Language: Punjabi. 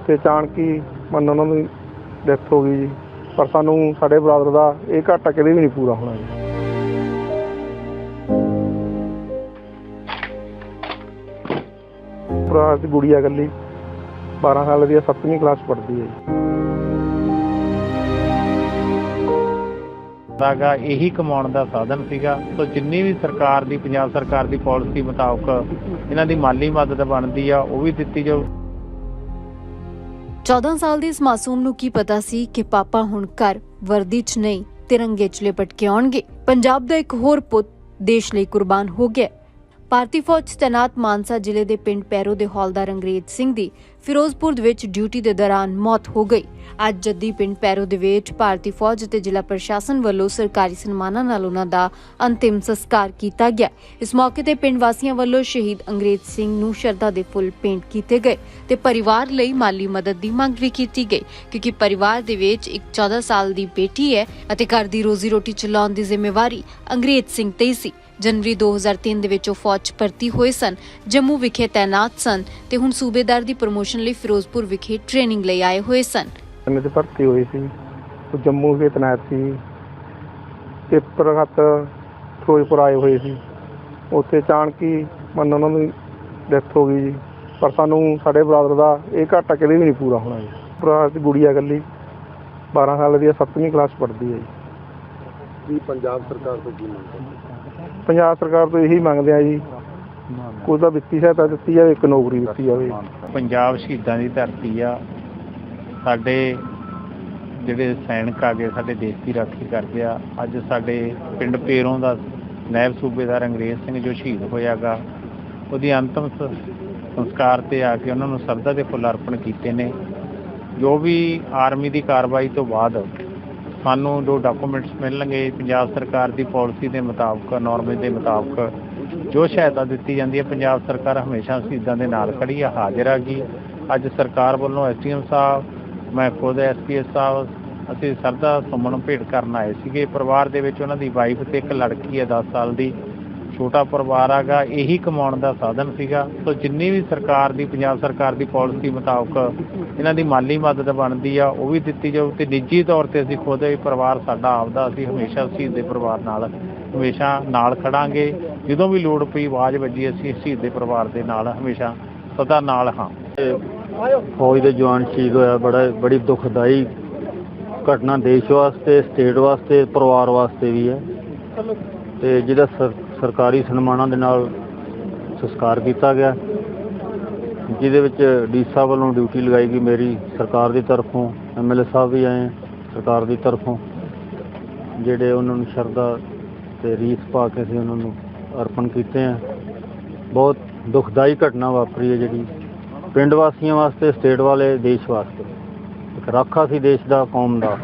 ਉੱਥੇ ਅਚਾਨਕ ਹੀ ਮੰਨ ਉਹਨਾਂ ਦੀ ਡੈਥ ਹੋ ਗਈ ਜੀ। ਪਰ ਸਾਨੂੰ ਸਾਡੇ ਬਰਾਦਰ ਦਾ ਇਹ ਘਾਟਾ ਕਦੇ ਵੀ ਨਹੀਂ ਪੂਰਾ ਹੋਣਾ ਜੀ। ਭਰਾ ਦੀ ਗੁੜੀਆ ਗੱਲੀ 12 ਸਾਲ ਦੀ 7ਵੀਂ ਕਲਾਸ ਪੜ੍ਹਦੀ ਹੈ ਜੀ। ਦਾਗਾ ਇਹੀ ਕਮਾਉਣ ਦਾ ਸਾਧਨ ਸੀਗਾ। ਸੋ ਜਿੰਨੀ ਵੀ ਸਰਕਾਰ ਦੀ, ਪੰਜਾਬ ਸਰਕਾਰ ਦੀ ਪਾਲਿਸੀ ਮੁਤਾਬਕ ਇਹਨਾਂ ਦੀ ਮਾਲੀ ਮਦਦ ਬਣਦੀ ਆ, ਉਹ ਵੀ ਦਿੱਤੀ ਜਾਊ। 14 ਸਾਲ ਦੇ ਇਸ ਮਾਸੂਮ ਨੂੰ ਕੀ ਪਤਾ ਸੀ ਕਿ ਪਾਪਾ ਹੁਣ ਘਰ, ਵਰਦੀ 'ਚ ਨਹੀਂ, ਤਿਰੰਗੇ 'ਚ ਲਿਪਟ ਕੇ ਆਉਣਗੇ। ਪੰਜਾਬ ਦਾ ਇੱਕ ਹੋਰ ਪੁੱਤ ਦੇਸ਼ ਲਈ ਕੁਰਬਾਨ ਹੋ ਗਿਆ। ਭਾਰਤੀ ਫੌਜ 'ਚ ਤੈਨਾਤ ਮਾਨਸਾ ਜ਼ਿਲ੍ਹੇ ਦੇ ਪਿੰਡ ਪੈਰੋ ਦੇ ਹੌਲਦਾਰ ਅੰਗਰੇਜ਼ ਸਿੰਘ ਦੀ ਫਿਰੋਜ਼ਪੁਰ ਦੇ ਵਿੱਚ ਡਿਊਟੀ ਦੇ ਦੌਰਾਨ ਮੌਤ ਹੋ ਗਈ। ਅੱਜ ਜੱਦੀ ਪਿੰਡ ਪੈਰੋ ਦੇ ਵਿੱਚ ਭਾਰਤੀ ਫੌਜ ਅਤੇ ਜ਼ਿਲ੍ਹਾ ਪ੍ਰਸ਼ਾਸਨ ਵੱਲੋਂ ਸਰਕਾਰੀ ਸਨਮਾਨਾਂ ਨਾਲ ਉਹਨਾਂ ਦਾ ਅੰਤਿਮ ਸੰਸਕਾਰ ਕੀਤਾ ਗਿਆ। ਇਸ ਮੌਕੇ ਤੇ ਪਿੰਡ ਵਾਸੀਆਂ ਵੱਲੋਂ ਸ਼ਹੀਦ ਅੰਗਰੇਜ਼ ਸਿੰਘ ਨੂੰ ਸ਼ਰਧਾ ਦੇ ਫੁੱਲ ਭੇਂਟ ਕੀਤੇ ਗਏ ਤੇ ਪਰਿਵਾਰ ਲਈ ਮਾਲੀ ਮਦਦ ਦੀ ਮੰਗ ਵੀ ਕੀਤੀ ਗਈ, ਕਿਉਂਕਿ ਪਰਿਵਾਰ ਦੇ ਵਿੱਚ ਇੱਕ 14 ਸਾਲ ਦੀ ਬੇਟੀ ਹੈ ਅਤੇ ਘਰ ਦੀ ਰੋਜ਼ੀ ਰੋਟੀ ਚਲਾਉਣ ਦੀ ਜ਼ਿੰਮੇਵਾਰੀ ਅੰਗਰੇਜ਼ ਸਿੰਘ ਤੇ ਸੀ। ਜਨਵਰੀ 2003 ਦੇ ਵਿੱਚ ਉਹ ਫੌਜ 'ਚ ਭਰਤੀ ਹੋਏ ਸਨ। ਜੰਮੂ ਵਿਖੇ ਤਾਇਨਾਤ ਸਨ ਤੇ ਹੁਣ ਸੂਬੇਦਾਰ ਦੀ ਪ੍ਰਮੋਸ਼ਨ ਲਈ ਫਿਰੋਜ਼ਪੁਰ ਵਿਖੇ ਟ੍ਰੇਨਿੰਗ ਲਈ ਆਏ ਹੋਏ ਸਨ। ਇਹਨੇ ਤੇ ਭਰਤੀ ਹੋਈ ਸੀ। ਉਹ ਜੰਮੂ ਦੇ ਤੈਨਾਤ ਸੀ। ਪੇਪਰ ਖਤ ਫਿਰੋਜ਼ਪੁਰ ਆਏ ਹੋਏ ਸੀ। ਉੱਥੇ ਹੀ ਮੰਨ ਉਹਨਾਂ ਦੀ ਡੈਥ ਹੋ ਗਈ ਜੀ। ਪਰ ਸਾਨੂੰ ਸਾਡੇ ਬਰਾਦਰ ਦਾ ਇਹ ਘਾਟਾ ਕਦੇ ਵੀ ਨਹੀਂ ਪੂਰਾ ਹੋਣਾ ਜੀ। ਭਰਾ ਦੀ ਗੁੜੀਆ ਇਕੱਲੀ 12 ਸਾਲ ਦੀ 7ਵੀਂ ਕਲਾਸ ਪੜ੍ਹਦੀ ਹੈ ਜੀ। ਪੰਜਾਬ ਸਰਕਾਰ ਤੋਂ ਕੀ ਮੰਗ ਕਰਦੇ ਪੰਜਾਬ ਸਰਕਾਰ ਤੋਂ ਇਹੀ ਮੰਗਦੇ ਆ ਜੀ, ਕੋਈ ਤਾਂ ਵਿੱਤੀ ਸਹਾਇਤਾ ਦਿੱਤੀ ਜਾਵੇ, ਇੱਕ ਨੌਕਰੀ ਦਿੱਤੀ ਜਾਵੇ। ਪੰਜਾਬ ਸ਼ਹੀਦਾਂ ਦੀ ਧਰਤੀ ਆ। ਸਾਡੇ ਜਿਹੜੇ ਸੈਨਿਕ ਆ ਗਏ, ਸਾਡੇ ਦੇਸ਼ ਦੀ ਰਾਖੀ ਕਰਦੇ ਆ। ਅੱਜ ਸਾਡੇ ਪਿੰਡ ਪੇਰੋਂ ਦਾ ਨਾਇਬ ਸੂਬੇਦਾਰ ਅੰਗਰੇਜ਼ ਸਿੰਘ ਜੋ ਸ਼ਹੀਦ ਹੋਇਆਗਾ, ਉਹਦੀ ਅੰਤਮ ਸੰਸਕਾਰ ਤੇ ਆ ਕੇ ਉਹਨਾਂ ਨੂੰ ਸਰਦਾ ਦੇ ਫੁੱਲ ਅਰਪਣ ਕੀਤੇ ਨੇ। ਜੋ ਵੀ ਆਰਮੀ ਦੀ ਕਾਰਵਾਈ ਤੋਂ ਬਾਅਦ ਸਾਨੂੰ ਜੋ ਡਾਕੂਮੈਂਟਸ ਮਿਲਣਗੇ ਪੰਜਾਬ ਸਰਕਾਰ ਦੀ ਪਾਲਿਸੀ ਦੇ ਮੁਤਾਬਕ ਨੋਰਮੇ ਦੇ ਮੁਤਾਬਕ, ਜੋ ਸਹਾਇਤਾ ਦਿੱਤੀ ਜਾਂਦੀ ਹੈ, ਪੰਜਾਬ ਸਰਕਾਰ ਹਮੇਸ਼ਾ ਸ਼ਹੀਦਾਂ ਦੇ ਨਾਲ ਖੜੀ ਆ, ਹਾਜ਼ਰ ਹੈਗੀ ਅੱਜ ਸਰਕਾਰ ਵੱਲੋਂ ਐਸਡੀਐਮ ਸਾਹਿਬ, ਮੈਂ ਖੁਦ ਐਸਪੀਐਸ ਸਾਹਿਬ, ਅਸੀਂ ਸਰਦਾ ਸੁਮਨ ਭੇਟ ਕਰਨ ਆਏ ਸੀਗੇ। ਪਰਿਵਾਰ ਦੇ ਵਿੱਚ ਉਹਨਾਂ ਦੀ ਵਾਈਫ ਤੇ ਇੱਕ ਲੜਕੀ ਹੈ 10 ਸਾਲ ਦੀ। ਛੋਟਾ ਪਰਿਵਾਰ ਹੈਗਾ, ਇਹੀ ਕਮਾਉਣ ਦਾ ਸਾਧਨ ਸੀਗਾ। ਸੋ ਜਿੰਨੀ ਵੀ ਸਰਕਾਰ ਦੀ, ਪੰਜਾਬ ਸਰਕਾਰ ਦੀ ਪਾਲਿਸੀ ਮੁਤਾਬਕ ਇਹਨਾਂ ਦੀ ਮਾਲੀ ਮਦਦ ਬਣਦੀ ਆ, ਉਹ ਵੀ ਦਿੱਤੀ ਜਾਊ ਤੇ ਨਿੱਜੀ ਤੌਰ ਤੇ ਅਸੀਂ ਖੁਦ ਇਹ ਪਰਿਵਾਰ ਸਾਡਾ ਆਪਦਾ, ਅਸੀਂ ਹਮੇਸ਼ਾ ਸ਼ਹੀਦ ਦੇ ਪਰਿਵਾਰ ਨਾਲ, ਹਮੇਸ਼ਾ ਨਾਲ ਖੜਾਂਗੇ। ਜਦੋਂ ਵੀ ਲੋੜ ਪਈ, ਆਵਾਜ਼ ਵੱਜੀ, ਅਸੀਂ ਸ਼ਹੀਦ ਦੇ ਪਰਿਵਾਰ ਦੇ ਨਾਲ ਹਮੇਸ਼ਾ ਸਦਾ ਨਾਲ ਹਾਂ। ਫੌਜ ਦੇ ਜਵਾਨ ਸ਼ਹੀਦ ਹੋਇਆ, ਬੜਾ, ਬੜੀ ਦੁਖਦਾਈ ਘਟਨਾ ਦੇਸ਼ ਵਾਸਤੇ ਸਟੇਟ ਵਾਸਤੇ, ਪਰਿਵਾਰ ਵਾਸਤੇ ਵੀ ਹੈ। ਤੇ ਜਿਹਦਾ ਸਰ- ਸਰਕਾਰੀ ਸਨਮਾਨਾਂ ਦੇ ਨਾਲ ਸੰਸਕਾਰ ਕੀਤਾ ਗਿਆ, ਜਿਹਦੇ ਵਿੱਚ ਡੀਸਾ ਵੱਲੋਂ ਡਿਊਟੀ ਲਗਾਈ ਗਈ, ਮੇਰੀ ਸਰਕਾਰ ਦੀ ਤਰਫੋਂ ਐਮਐਲਏ ਸਾਹਿਬ ਵੀ ਆਏ ਸਰਕਾਰ ਦੀ ਤਰਫੋਂ, ਜਿਹੜੇ ਉਹਨਾਂ ਨੂੰ ਸ਼ਰਧਾ ਤੇ ਰੀਸ ਪਾ ਕੇ ਅਸੀਂ ਉਹਨਾਂ ਨੂੰ ਅਰਪਣ ਕੀਤੇ ਆ ਬਹੁਤ ਦੁਖਦਾਈ ਘਟਨਾ ਵਾਪਰੀ ਹੈ ਜਿਹੜੀ ਪਿੰਡ ਵਾਸੀਆਂ ਵਾਸਤੇ, ਸਟੇਟ ਵਾਲੇ, ਦੇਸ਼ ਵਾਸਤੇ। ਇੱਕ ਰਾਖਾ ਸੀ ਦੇਸ਼ ਦਾ, ਕੌਮ ਦਾ।